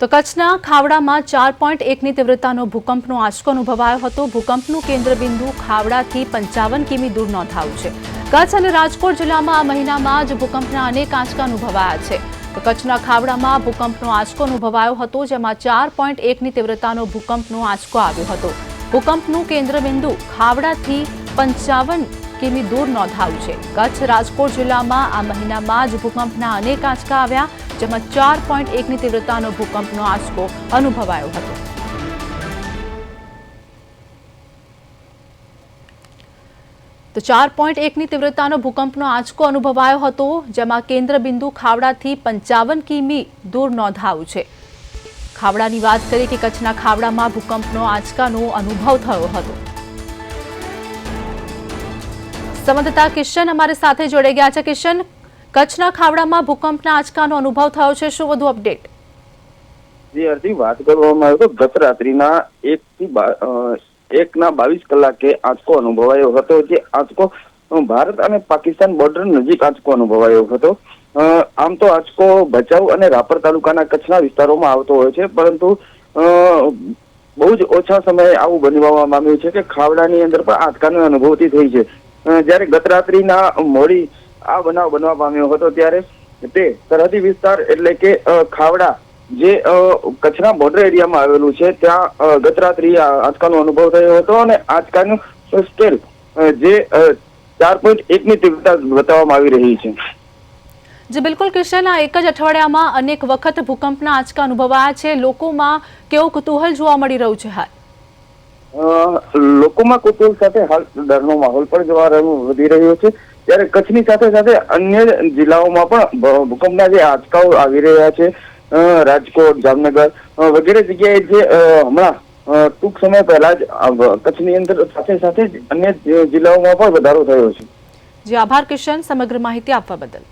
તો કચ્છના ખાવડામાં ચાર પોઈન્ટ એકની તીવ્રતાનો ભૂકંપનો આંચકો અનુભવાયો હતો. ભૂકંપનું કેન્દ્રબિંદુ ખાવડાથી પંચાવન કિમી દૂર નોંધાયું છે. કચ્છ અને રાજકોટ જિલ્લામાં આ મહિનામાં જ ભૂકંપના અનેક આંચકા અનુભવાયા છે. તો કચ્છના ખાવડામાં ભૂકંપનો આંચકો અનુભવાયો હતો, જેમાં ચાર પોઈન્ટ એકની તીવ્રતાનો ભૂકંપનો આંચકો આવ્યો હતો. ભૂકંપનું કેન્દ્રબિંદુ ખાવડાથી પંચાવન કિમી દૂર નોંધાયું છે. કચ્છ, રાજકોટ જિલ્લામાં આ મહિનામાં જ ભૂકંપના અનેક આંચકા આવ્યા. જેમાં ચાર પોઈન્ટ એકની તીવ્રતાનો ભૂકંપનો આંચકો અનુભવાયો હતો. તો ચાર પોઈન્ટ એકની તીવ્રતાનો ભૂકંપનો આંચકો અનુભવાયો હતો, જેમાં કેન્દ્રબિંદુ ખાવડાથી પંચાવન કિમી દૂર નોંધાયું છે. ખાવડાની વાત કરીએ કે કચ્છના ખાવડામાં ભૂકંપનો આંચકાનો અનુભવ થયો હતો. સંવાદદાતા કિશન અમારી સાથે જોડાઈ ગયા છે. કિશન કચ્છના ખાવડામાં ભૂકંપના આંચકાનો અનુભવ થયો છે. શું વધુ અપડેટ? જે, અરજી વાત કરવામાં આવે તો ગત રાત્રિના એક થી એક ના બાવીસ કલાકે આંચકો અનુભવાયો હતો. જે આંચકો ભારત અને પાકિસ્તાન બોર્ડર નજીક આંચકો અનુભવાયો હતો. આમ તો આંચકો ભચાઉ અને રાપર તાલુકાના કચ્છના વિસ્તારોમાં આવતો હોય છે, પરંતુ બહુ જ ઓછા સમયે આવું બનવામાં આવ્યું છે કે ખાવડાની અંદર પણ આંચકાની અનુભૂતિ થઈ છે. જ્યારે ગત રાત્રિના મોડી આ બનાવ બનવા પામ્યો હતો ત્યારે તે સરહદી વિસ્તાર એટલે કે ખાવડા જે કચ્છના બોર્ડર એરિયામાં આવેલું છે, ત્યાં ગત રાત્રિ અનુભવ થયો હતો અને આંચકાનું સ્કેલ જે ચાર પોઈન્ટ એકની તીવ્રતા બતાવવામાં આવી રહી છે. જે, બિલકુલ કિશન, આ એક જ અઠવાડિયામાં અનેક વખત ભૂકંપના આંચકા અનુભવાયા છે. લોકોમાં કેવું કુતૂહલ જોવા મળી રહ્યું છે હાલ? લોકોમાં કુતુહલ સાથે હાલ ડરનો માહોલ પણ જોવા વધી રહ્યો છે. ત્યારે કચ્છની સાથે સાથે અન્ય જિલ્લાઓમાં પણ ભૂકંપના જે આંચકાઓ આવી રહ્યા છે રાજકોટ, જામનગર વગેરે જગ્યાએ જે હમણાં ટૂંક સમય પહેલા જ કચ્છની અંદર સાથે સાથે અન્ય જિલ્લાઓમાં પણ વધારો થયો છે. જે, આભાર કિશન. સમગ્ર માહિતી આપવા બદલ.